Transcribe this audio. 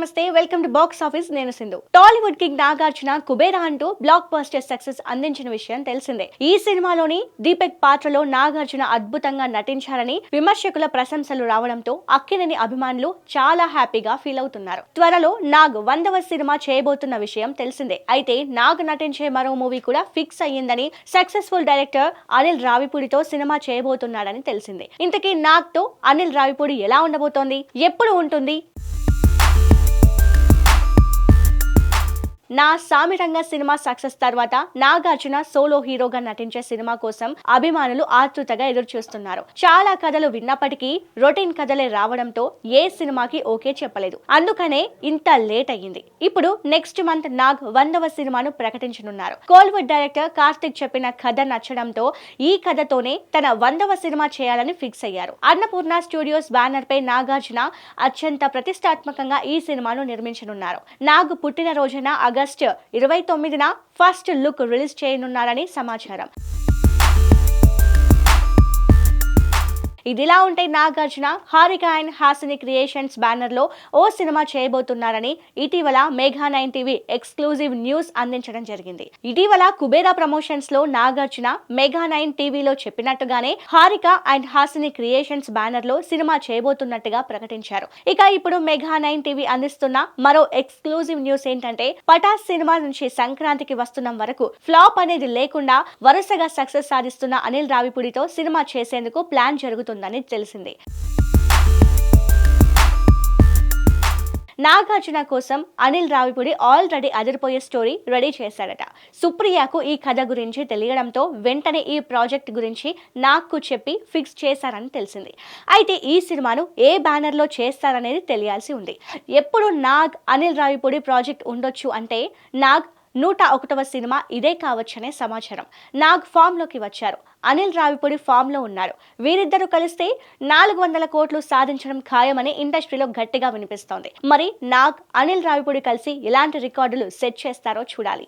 నమస్తే welcome to box office. నేను Sindhu. Tollywood king Nagarjuna Kubera అంటూ బ్లాక్ బస్టర్ సక్సెస్ అందించిన విషయం తెలిసిందే. ఈ సినిమాలోని దీపక్ పాత్రలో నాగార్జున అద్భుతంగా నటించారని విమర్శకుల ప్రశంసలు రావడంతో అక్కినేని అభిమానులు చాలా హ్యాపీగా ఫీల్ అవుతున్నారు. త్వరలో నాగ్ వందవ సినిమా చేయబోతున్న విషయం తెలిసిందే. అయితే నాగ్ నటించే మరో మూవీ కూడా ఫిక్స్ అయ్యిందని సక్సెస్ఫుల్ డైరెక్టర్ అనిల్ రావిపూడితో సినిమా చేయబోతున్నాడని తెలిసిందే. ఇంతకీ నాగ్తో అనిల్ రావిపూడి ఎలా ఉండబోతోంది? ఎప్పుడు ఉంటుంది? నా సామిరంగ సినిమా సక్సెస్ తర్వాత నాగార్జున సోలో హీరోగా నటించే సినిమా కోసం అభిమానులు ఆతృతగా ఎదురు చూస్తున్నారు చాలా కథలు విన్నప్పటికీ రొటీన్ కథలే రావడంతో ఏ సినిమాకి ఓకే చెప్పలేదు. అందుకనే ఇంత లేట్ అయ్యింది. ఇప్పుడు నెక్స్ట్ మంత్ నాగ్ వందవ సినిమాను ప్రకటించనున్నారు. కోల్వుడ్ డైరెక్టర్ కార్తిక్ చెప్పిన కథ నచ్చడంతో ఈ కథతోనే తన వందవ సినిమా చేయాలని ఫిక్స్ అయ్యారు. అన్నపూర్ణ స్టూడియోస్ బ్యానర్ పై నాగార్జున అత్యంత ప్రతిష్టాత్మకంగా ఈ సినిమాను నిర్మించనున్నారు. నాగ్ పుట్టినరోజున ఆగస్టు ఇరవై తొమ్మిదిన ఫస్ట్ లుక్ రిలీజ్ చేయనున్నారని సమాచారం. ఇదిలా ఉంటే నాగార్జున హారిక అండ్ హాసిని క్రియేషన్స్ బ్యానర్లో ఓ సినిమా చేయబోతున్నారని ఇటీవల Megha nine TV exclusive news అందించడం జరిగింది. ఇటీవల కుబేరా ప్రమోషన్స్లో నాగార్జున మేఘా నైన్ టీవీలో చెప్పినట్టుగానే హారిక అండ్ హాసిని క్రియేషన్స్ బ్యానర్లో సినిమా చేయబోతున్నట్టుగా ప్రకటించారు. ఇక ఇప్పుడు మెగా నైన్ టీవీ అందిస్తున్న మరో ఎక్స్క్లూజివ్ న్యూస్ ఏంటంటే పటాస్ సినిమా నుంచి సంక్రాంతికి వస్తున్న వరకు ఫ్లాప్ అనేది లేకుండా వరుసగా సక్సెస్ సాధిస్తున్న అనిల్ రావిపూడితో సినిమా చేసేందుకు ప్లాన్ జరుగుతుంది. ఉంటుందని తెలిసింది. నాగార్జున కోసం అనిల్ రావిపూడి ఆల్రెడీ అదిరిపోయే స్టోరీ రెడీ చేశాడట. సుప్రియకు ఈ కథ గురించి తెలియడంతో వెంటనే ఈ ప్రాజెక్ట్ గురించి నాకు చెప్పి ఫిక్స్ చేశారని తెలిసింది. అయితే ఈ సినిమాను ఏ బ్యానర్లో చేస్తారనేది తెలియాల్సి ఉంది. ఎప్పుడు నాగ్ అనిల్ రావిపూడి ప్రాజెక్ట్ ఉండొచ్చు అంటే నాగ్ నూట ఒకటవ సినిమా ఇదే కావచ్చనే సమాచారం. నాగ్ ఫామ్లోకి వచ్చారు. అనిల్ రావిపూడి ఫామ్లో ఉన్నారు. వీరిద్దరూ కలిస్తే నాలుగు వందల కోట్లు సాధించడం ఖాయమని ఇండస్ట్రీలో గట్టిగా వినిపిస్తోంది. మరి నాగ్ అనిల్ రావిపూడి కలిసి ఎలాంటి రికార్డులు సెట్ చేస్తారో చూడాలి.